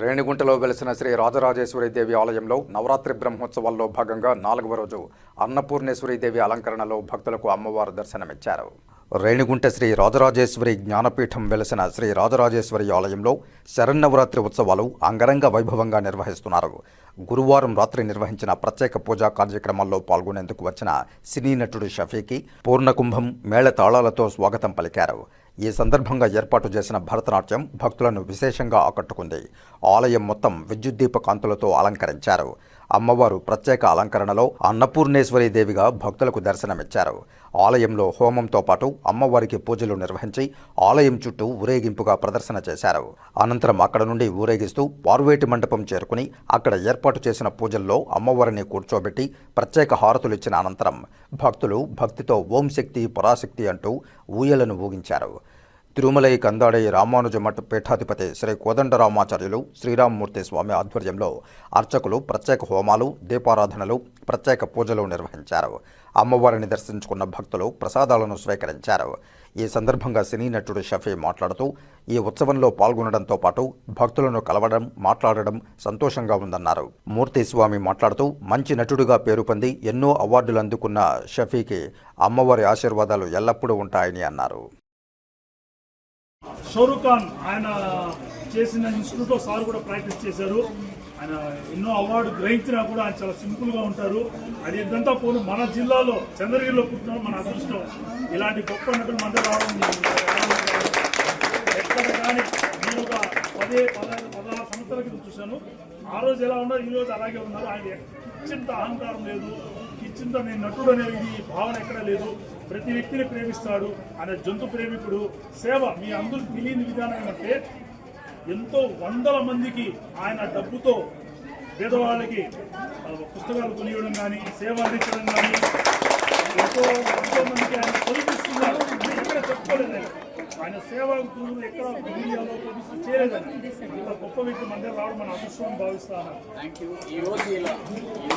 రేణిగుంటలో వెలిసిన శ్రీ రాజరాజేశ్వరి దేవి ఆలయంలో నవరాత్రి బ్రహ్మోత్సవాల్లో భాగంగా నాలుగవ రోజు అన్నపూర్ణేశ్వరి దేవి అలంకరణలో భక్తులకు అమ్మవారు దర్శనమిచ్చారు. రేణిగుంట శ్రీ రాజరాజేశ్వరి జ్ఞానపీఠం వెలసిన శ్రీ రాజరాజేశ్వరి ఆలయంలో శరన్నవరాత్రి ఉత్సవాలు అంగరంగ వైభవంగా నిర్వహిస్తున్నారు. గురువారం రాత్రి నిర్వహించిన ప్రత్యేక పూజా కార్యక్రమాల్లో పాల్గొనేందుకు వచ్చిన సినీ నటుడు షఫీకి పూర్ణకుంభం మేళ తాళాలతో స్వాగతం పలికారు. ఈ సందర్భంగా ఏర్పాటు చేసిన భరతనాట్యం భక్తులను విశేషంగా ఆకట్టుకుంది. ఆలయం మొత్తం విద్యుత్ దీప కాంతులతో అలంకరించారు. అమ్మవారు ప్రత్యేక అలంకరణలో అన్నపూర్ణేశ్వరి దేవిగా భక్తులకు దర్శనమిచ్చారు. ఆలయంలో హోమంతో పాటు అమ్మవారికి పూజలు నిర్వహించి ఆలయం చుట్టూ ఊరేగింపుగా ప్రదర్శన చేశారు. అనంతరం అక్కడ నుండి ఊరేగిస్తూ పార్వేటి మండపం చేరుకుని అక్కడ ఏర్పాటు చేసిన పూజల్లో అమ్మవారిని కూర్చోబెట్టి ప్రత్యేక హారతులు ఇచ్చిన అనంతరం భక్తులు భక్తితో ఓం శక్తి పరాశక్తి అంటూ ఊయలను ఊగించారు. తిరుమలై కందాడై రామానుజ మఠ పీఠాధిపతి శ్రీ కోదండరామాచార్యులు శ్రీరామమూర్తి స్వామి ఆధ్వర్యంలో అర్చకులు ప్రత్యేక హోమాలు దీపారాధనలు ప్రత్యేక పూజలు నిర్వహించారు. అమ్మవారిని దర్శించుకున్న భక్తులు ప్రసాదాలను స్వీకరించారు. ఈ సందర్భంగా సినీ నటుడు షఫీ మాట్లాడుతూ ఈ ఉత్సవంలో పాల్గొనడంతో పాటు భక్తులను కలవడం మాట్లాడడం సంతోషంగా ఉందన్నారు. మూర్తి స్వామి మాట్లాడుతూ మంచి నటుడుగా పేరు పొంది ఎన్నో అవార్డులు అందుకున్న షఫీకి అమ్మవారి ఆశీర్వాదాలు ఎల్లప్పుడూ ఉంటాయని అన్నారు. షోరూఖ్ ఖాన్ ఆయన చేసిన ఇన్స్టిట్యూట్లో సార్ కూడా ప్రాక్టీస్ చేశారు. ఆయన ఎన్నో అవార్డు గ్రహించినా కూడా ఆయన చాలా సింపుల్గా ఉంటారు. అది ఇదంతా పోను మన జిల్లాలో చంద్రగిరిలో పుట్టిన మన అదృష్టం. ఇలాంటి గొప్ప నటులు మన రావడం ఎక్కడ కానీ నేను ఒక పదే పదహారు పదహారు సంవత్సరాల క్రితం చూశాను. ఆ రోజు ఎలా ఉన్నారు ఈ రోజు అలాగే ఉన్నారు. ఆయన అత్యంత అహంకారం లేదు. ఇచ్చింత నేను నటుడు అనేది భావన ఎక్కడ లేదు. ప్రతి వ్యక్తిని ప్రేమిస్తాడు ఆయన జంతు ప్రేమికుడు సేవ మీ అందరూ తెలియని విధానం ఏమంటే ఎంతో వందల మందికి ఆయన డబ్బుతో పేదవాళ్ళకి పుస్తకాలు కొనియడం కానీ సేవ అందించడం కానీ ఎంతో ఎంతో మందికి ఆయన చదివిస్తున్నారు ఎక్కడ చెప్పుకోలేదు. ఆయన. సేవా ఎక్కడ మీడియాలో పబ్లిసిటీ చేయలేదని ఇంత గొప్ప వ్యక్తి మన రావడం మన అదృష్టం భావిస్తాను